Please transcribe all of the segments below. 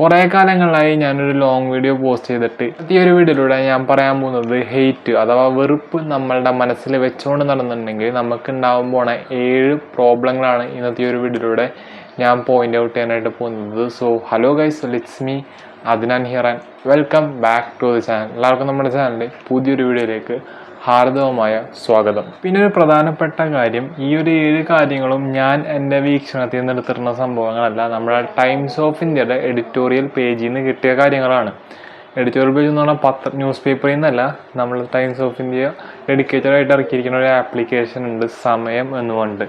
കുറേ കാലങ്ങളായി ഞാനൊരു ലോങ് വീഡിയോ പോസ്റ്റ് ചെയ്തിട്ട് ഈ ഒരു വീഡിയോയിലൂടെ ഞാൻ പറയാൻ പോകുന്നത് ഹെയ്റ്റ് അഥവാ വെറുപ്പ് നമ്മളുടെ മനസ്സിൽ വെച്ചുകൊണ്ട് നടന്നിട്ടുണ്ടെങ്കിൽ നമുക്ക് ഉണ്ടാവാൻ പോണ ഏഴ് പ്രോബ്ലങ്ങളാണ് ഇന്നത്തെ ഒരു വീഡിയോയിലൂടെ ഞാൻ പോയിന്റ് ഔട്ട് ചെയ്യാനായിട്ട് പോകുന്നത്. So hello guys let's me Adnan here and welcome back to the channel എല്ലാവർക്കും നമ്മുടെ ചാനലിൽ പുതിയൊരു വീഡിയോയിലേക്ക് ഹാർദവമായ സ്വാഗതം. പിന്നെ ഒരു പ്രധാനപ്പെട്ട കാര്യം ഈ ഒരു ഏഴ് കാര്യങ്ങളും ഞാൻ എന്റെ വീക്ഷണത്തിൽ നിന്ന് എടുത്തിരുന്ന സംഭവങ്ങളല്ല. നമ്മുടെ ടൈംസ് ഓഫ് ഇന്ത്യയുടെ എഡിറ്റോറിയൽ പേജിൽ നിന്ന് കിട്ടിയ കാര്യങ്ങളാണ്. എഡിറ്റോറിയൽ പേജ് എന്ന് പറഞ്ഞാൽ പത്ര ന്യൂസ് പേപ്പറിൽ നിന്നല്ല നമ്മൾ ടൈംസ് ഓഫ് ഇന്ത്യ ഡെഡിക്കേറ്റഡ് ആയിട്ട് ഇറക്കിയിരിക്കുന്ന ഒരു ആപ്ലിക്കേഷൻ ഉണ്ട് സമയം എന്ന് പറഞ്ഞിട്ട്.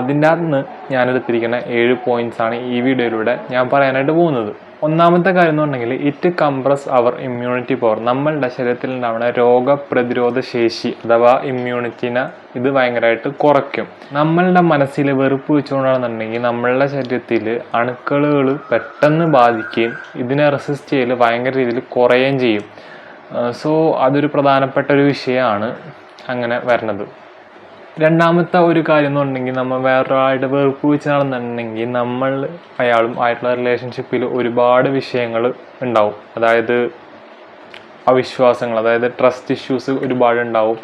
അതിന്റെ അകത്ത് നിന്ന് ഞാൻ എടുത്തിരിക്കുന്ന ഏഴ് പോയിന്റ്സ് ആണ് ഈ വീഡിയോയിലൂടെ ഞാൻ പറയാനായിട്ട് പോകുന്നത്. ഒന്നാമത്തെ കാര്യം എന്ന് പറഞ്ഞെങ്കിൽ it compress our immunity power നമ്മളുടെ ശരീരത്തിൽ ഉണ്ടാവുന്ന രോഗപ്രതിരോധ ശേഷി അഥവാ ഇമ്മ്യൂണിറ്റിനെ ഇത് ഭയങ്കരമായിട്ട് കുറയ്ക്കും. നമ്മളുടെ മനസ്സിൽ വെറുപ്പ് വെച്ചുകൊണ്ടാണെന്നുണ്ടെങ്കിൽ നമ്മളുടെ ശരീരത്തിൽ അണുക്കളുകൾ പെട്ടെന്ന് ബാധിക്കുകയും ഇതിനെ റെസിസ്റ്റ് ചെയ്യൽ ഭയങ്കര രീതിയിൽ കുറയുകയും ചെയ്യും. സോ അതൊരു പ്രധാനപ്പെട്ട ഒരു വിഷയമാണ് അങ്ങനെ വരുന്നത് രണ്ടാമത്തെ ഒരു കാര്യം എന്ന് പറഞ്ഞെങ്കിൽ നമ്മൾ വേറൊരാളുടെ വെറുപ്പ് വെച്ച് നടന്നിട്ടുണ്ടെങ്കിൽ നമ്മൾ അയാളും ആയിട്ടുള്ള റിലേഷൻഷിപ്പിൽ ഒരുപാട് വിഷയങ്ങൾ ഉണ്ടാവും. അതായത് അവിശ്വാസങ്ങൾ അതായത് ട്രസ്റ്റ് ഇഷ്യൂസ് ഒരുപാട് ഉണ്ടാവും.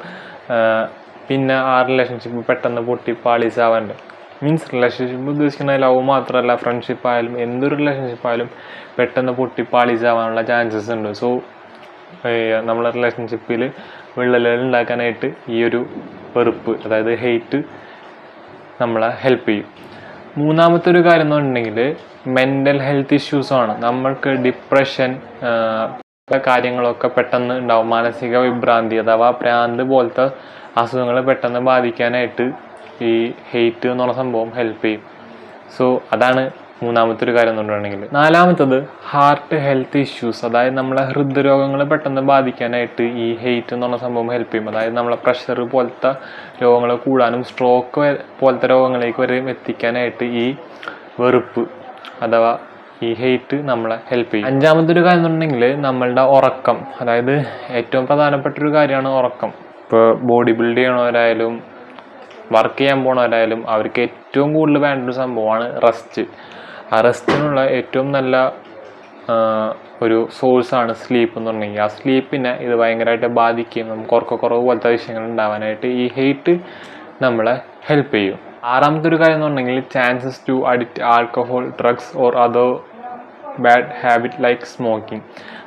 പിന്നെ ആ റിലേഷൻഷിപ്പ് പെട്ടെന്ന് പൊട്ടി പാളീസാവാണ്ട്. മീൻസ് റിലേഷൻഷിപ്പ് ഉദ്ദേശിക്കുന്ന ലവ് മാത്രമല്ല ഫ്രണ്ട്ഷിപ്പ് ആയാലും എന്തൊരു റിലേഷൻഷിപ്പ് ആയാലും പെട്ടെന്ന് പൊട്ടി പാളീസാവാനുള്ള ചാൻസസ് ഉണ്ട്. സോ നമ്മളെ റിലേഷൻഷിപ്പിൽ വിള്ളലുകൾ ഉണ്ടാക്കാനായിട്ട് ഈ ഒരു വെറുപ്പ് അതായത് ഹെയ്റ്റ് നമ്മളെ ഹെൽപ്പ് ചെയ്യും. മൂന്നാമത്തെ ഒരു കാര്യം എന്ന് പറഞ്ഞിട്ടുണ്ടെങ്കിൽ മെന്റൽ ഹെൽത്ത് ഇഷ്യൂസാണ് നമ്മൾക്ക് ഡിപ്രഷൻ കാര്യങ്ങളൊക്കെ പെട്ടെന്ന് ഉണ്ടാവും. മാനസിക വിഭ്രാന്തി അഥവാ ഭ്രാന്ത് പോലത്തെ അസുഖങ്ങൾ പെട്ടെന്ന് ബാധിക്കാനായിട്ട് ഈ ഹെയ്റ്റ് എന്നുള്ള സംഭവം ഹെൽപ്പ് ചെയ്യും. സോ അതാണ് മൂന്നാമത്തെ ഒരു കാര്യം എന്നുണ്ടെങ്കിൽ നാലാമത്തത് ഹാർട്ട് ഹെൽത്ത് ഇഷ്യൂസ് അതായത് നമ്മളെ ഹൃദ്രോഗങ്ങൾ പെട്ടെന്ന് ബാധിക്കാനായിട്ട് ഈ ഹെയ്റ്റ് എന്നുള്ള സംഭവം ഹെൽപ്പ് ചെയ്യും. അതായത് നമ്മളെ പ്രഷർ പോലത്തെ രോഗങ്ങൾ കൂടാനും സ്ട്രോക്ക് പോലത്തെ രോഗങ്ങളിലേക്ക് വരെയും എത്തിക്കാനായിട്ട് ഈ വെറുപ്പ് അഥവാ ഈ ഹെയ്റ്റ് നമ്മളെ ഹെൽപ്പ് ചെയ്യും. അഞ്ചാമത്തെ ഒരു കാര്യം എന്നുണ്ടെങ്കിൽ നമ്മളുടെ ഉറക്കം അതായത് ഏറ്റവും പ്രധാനപ്പെട്ട ഒരു കാര്യമാണ് ഉറക്കം. ഇപ്പോൾ ബോഡി ബിൽഡ് ചെയ്യണവരായാലും വർക്ക് ചെയ്യാൻ പോണവരായാലും അവർക്ക് ഏറ്റവും കൂടുതൽ വേണ്ട ഒരു സംഭവമാണ് റെസ്റ്റ് ആ റെസ്റ്റിനുള്ള ഏറ്റവും നല്ല ഒരു സോഴ്സാണ് സ്ലീപ്പ് എന്ന് പറഞ്ഞെങ്കിൽ. ആ സ്ലീപ്പിനെ ഇത് ഭയങ്കരമായിട്ട് ബാധിക്കുകയും നമുക്ക് ഉറക്കക്കുറവ് പോലത്തെ വിഷയങ്ങൾ ഉണ്ടാവാനായിട്ട് ഈ ഹെയ്റ്റ് നമ്മളെ ഹെൽപ്പ് ചെയ്യും. ആറാമത്തെ ഒരു കാര്യം എന്ന് പറഞ്ഞെങ്കിൽ chances to addict alcohol drugs or other bad habit like smoking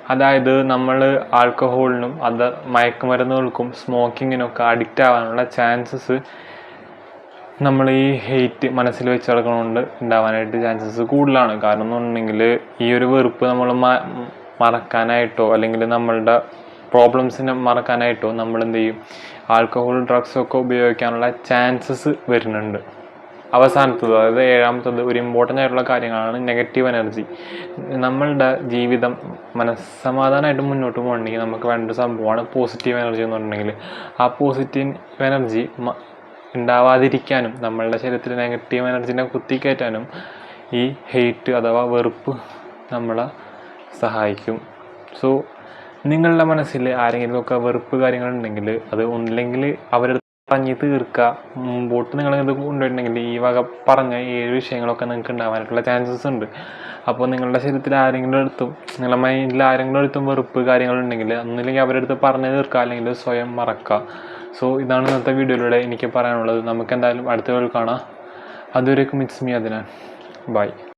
അതായത് നമ്മൾ ആൽക്കഹോളിനും അത് മയക്കുമരുന്നുകൾക്കും സ്മോക്കിങ്ങിനൊക്കെ അഡിക്റ്റ് ആവാനുള്ള ചാൻസസ് നമ്മൾ ഈ ഹെയ്റ്റ് മനസ്സിൽ വെച്ച് നടക്കണോണ്ട് ഉണ്ടാവാനായിട്ട് ചാൻസസ് കൂടുതലാണ്. കാരണം എന്ന് പറഞ്ഞെങ്കിൽ ഈ ഒരു വെറുപ്പ് നമ്മൾ മറക്കാനായിട്ടോ അല്ലെങ്കിൽ നമ്മളുടെ പ്രോബ്ലംസിനെ മറക്കാനായിട്ടോ നമ്മൾ എന്ത് ചെയ്യും? ആൽക്കഹോൾ ഡ്രഗ്സൊക്കെ ഉപയോഗിക്കാനുള്ള ചാൻസസ് വരുന്നുണ്ട്. അവസാനത്തത് അതായത് ഏഴാമത്തത് ഒരു ഇമ്പോർട്ടന്റ് ആയിട്ടുള്ള കാര്യങ്ങളാണ് നെഗറ്റീവ് എനർജി നമ്മളുടെ ജീവിതം മനസ്സമാധാനമായിട്ട് മുന്നോട്ട് പോകണമെങ്കിൽ നമുക്ക് വേണ്ട സംഭവമാണ് പോസിറ്റീവ് എനർജി എന്ന് പറഞ്ഞിട്ടുണ്ടെങ്കിൽ ആ പോസിറ്റീവ് എനർജി ഉണ്ടാവാതിരിക്കാനും നമ്മളുടെ ശരീരത്തിൽ നെഗറ്റീവ് എനർജിനെ കുത്തിക്കയറ്റാനും ഈ ഹെയ്റ്റ് അഥവാ വെറുപ്പ് നമ്മളെ സഹായിക്കും. സോ നിങ്ങളുടെ മനസ്സിൽ ആരെങ്കിലുമൊക്കെ വെറുപ്പ് കാര്യങ്ങളുണ്ടെങ്കിൽ അത് ഒന്നില്ലെങ്കിൽ അവരുടെ പറഞ്ഞ് തീർക്കുക മുമ്പോട്ട് നിങ്ങൾ ഇത് കൊണ്ടുപോയിട്ടുണ്ടെങ്കിൽ ഈ വക പറഞ്ഞ ഏഴ് വിഷയങ്ങളൊക്കെ നിങ്ങൾക്ക് ഉണ്ടാവാനായിട്ടുള്ള ചാൻസസ് ഉണ്ട്. അപ്പോൾ നിങ്ങളുടെ ശരീരത്തിൽ ആരെങ്കിലും അടുത്തും നിങ്ങളുടെ മൈൻഡിൽ ആരെങ്കിലും അടുത്തും വെറുപ്പ് കാര്യങ്ങളുണ്ടെങ്കിൽ ഒന്നില്ലെങ്കിൽ അവരുടെ അടുത്ത് പറഞ്ഞു തീർക്കുക അല്ലെങ്കിൽ സ്വയം മറക്കുക സോ ഇതാണ് ഇന്നത്തെ വീഡിയോയിലൂടെ എനിക്ക് പറയാനുള്ളത്. നമുക്ക് എന്തായാലും അടുത്ത വീഡിയോ കാണാം. അതുവരേക്കും മിറ്റ്സ് മീ അതിനാൽ ബൈ